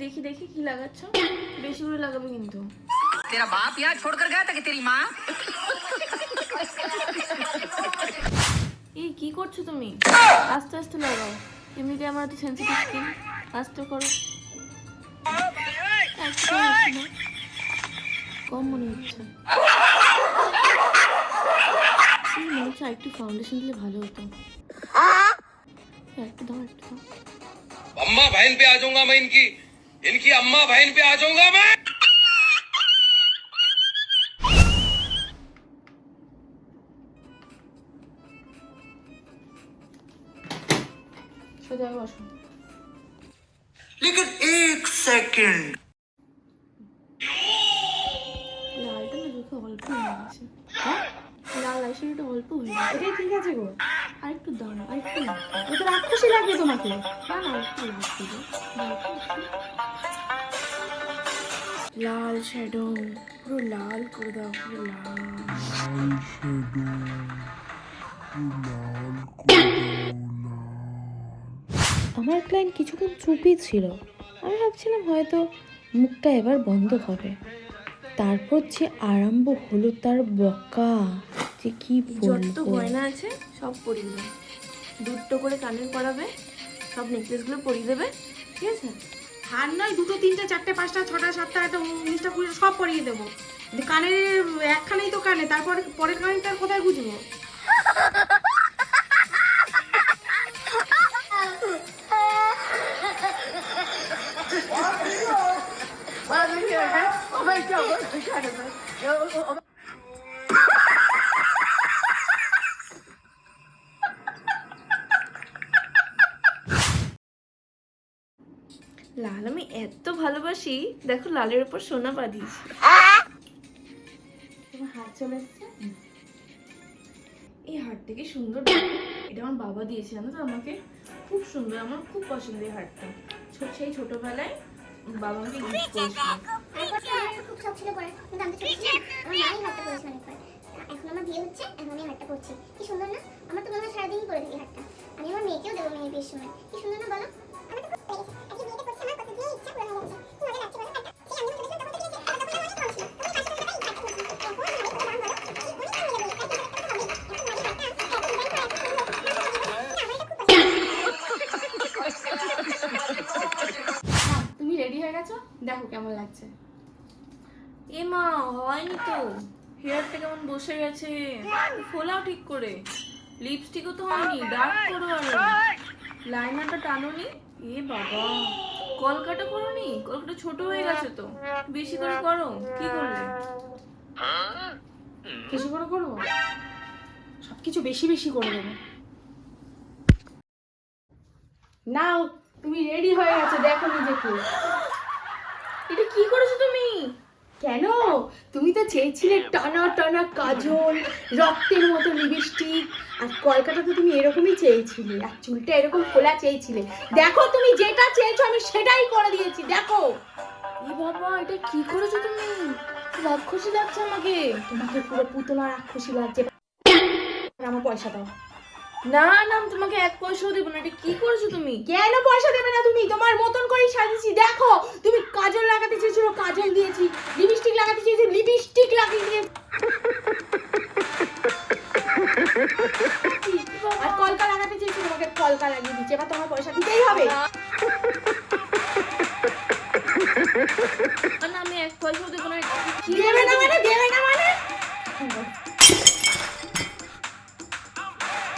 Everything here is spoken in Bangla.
দেখি দেখি কি লাগাচ্ছ বেশি করে লাগাবে কিন্তু तेरा बाप यहाँ छोड़कर गया था कि तेरी माँ এই কি করছো তুমি আস্তে আস্তে লাগাও এমনিতে আমার এত সেন্সিটিভ স্কিন আস্তে করো একদম একটু না। কম মনে হচ্ছে এই মনে হচ্ছে একটু ফাউন্ডেশন দিলে ভালো হতো একটু দাও একটু দাও अम्मा बहन पे आ जाऊंगा मैं इनकी इनकी अम्मा बहन पे आ जाऊंगा मैं সোজা হয়ে বসো लेकिन एक सेकंड লালটা না চোখে অল্প হয়ে গেছে হ্যাঁ লাল আইশ্যাডোটা অল্প হয়ে গেছে এটাই ঠিক আছে গো আর একটু দাও আর একটু না ও তো রাক্ষসী লাগবে তোমাকে না না একটু লাগবে গো। দাও তো একটু। লাল শ্যাডো পুরো লাল করে দাও পুরো লাল। শ্যাডো লাল আমার ক্লায়েন্ট কিছুক্ষণ চুপই ছিল। আমি ভাবছিলাম হয়তো মুখটা এবার বন্ধ হবে। তারপর যে আরম্ভ হলো তার বকা যে কি যত গয়না আছে সব পরিয়ে দেবে। দুটো করে কানের পরাবে সব নেকলেসগুলো পরিয়ে দেবে ঠিক আছে? হার নয় দুটো তিনটে চারটে পাঁচটা ছটা সাতটা এত উনিশটা কুড়িটা সব পরিয়ে দেবো কানের একখানেই তো কানে তারপরে পরের কানেরটা কোথায় বুঝব লাল আমি এত ভালোবাসি। দেখো লালের উপর সোনা বাঁধিয়েছি। তোমার হাত চলে এসছে? এই হারটা কি সুন্দর এটা আমার বাবা দিয়েছে জানো তো আমাকে? খুব সুন্দর আমার খুব পছন্দের এই হারটা। সেই ছোটবেলায় বাবা আমাকে গিফট করেছিল। এখন আমার বিয়ে হচ্ছে এখন আমি হাটটা পরছি। কি সুন্দর না? আমার তো মনে হয় সারাদিনই পরে থাকি হাটটা আমি আমার মেয়েকেও দেবো মেয়ের বিয়ের সময়। কি সুন্দর না বলো? হয়ে গেছো? দেখো কেমন লাগছে। এ মা হয়নি তো। হেয়ারটা কেমন বসে গেছে। ফোলাও ঠিক করে। লিপস্টিকও তো হয়নি ডার্ক করো আরও। লাইনারটা টানোনি? এ বাবা। কলকাটা করোনি? কলকাটা ছোট হয়ে গেছে তো। বেশি করে করো। কি করলে? বেশি করে করব? সব কিছু বেশি বেশি করে দেবো। নাও তুমি রেডি হয়ে গেছো। দেখো নিজেকে। কি করেছ তুমি? কেন? তুমি তো চেয়েছিলে টানা টানা কাজল রক্তের মতো লিপস্টিক আর কলকাতা তো তুমি এরকমই চেয়েছিলে আর চুলটা এরকম খোলা চেয়েছিলে। দেখো তুমি যেটা চেয়েছো আমি সেটাই করে দিয়েছি দেখো। এ বাবা এটা কি করেছ তুমি? রাক্ষসী লাগছে আমাকে। তোমাকে পুরো পুতলা রাক্ষসী লাগছে। আমার পয়সা দাও। না না আমি তোমাকে এক পয়সাও দেবো না। এটা কি করেছ তুমি? কেন পয়সা দেবে না তুমি? তোমার মতন করেই সাজিয়েছি। দেখো তুমি কাজল লাগাতে আর কলকা লাগাতে চেয়েছি তোমাকে কলকা লাগিয়ে দিচ্ছি। এবার তোমার পয়সা দিতেই হবে। আমি এক পয়সা দেবো না। দেবে না মানে? দেবে না মানে? হ্যাঁ,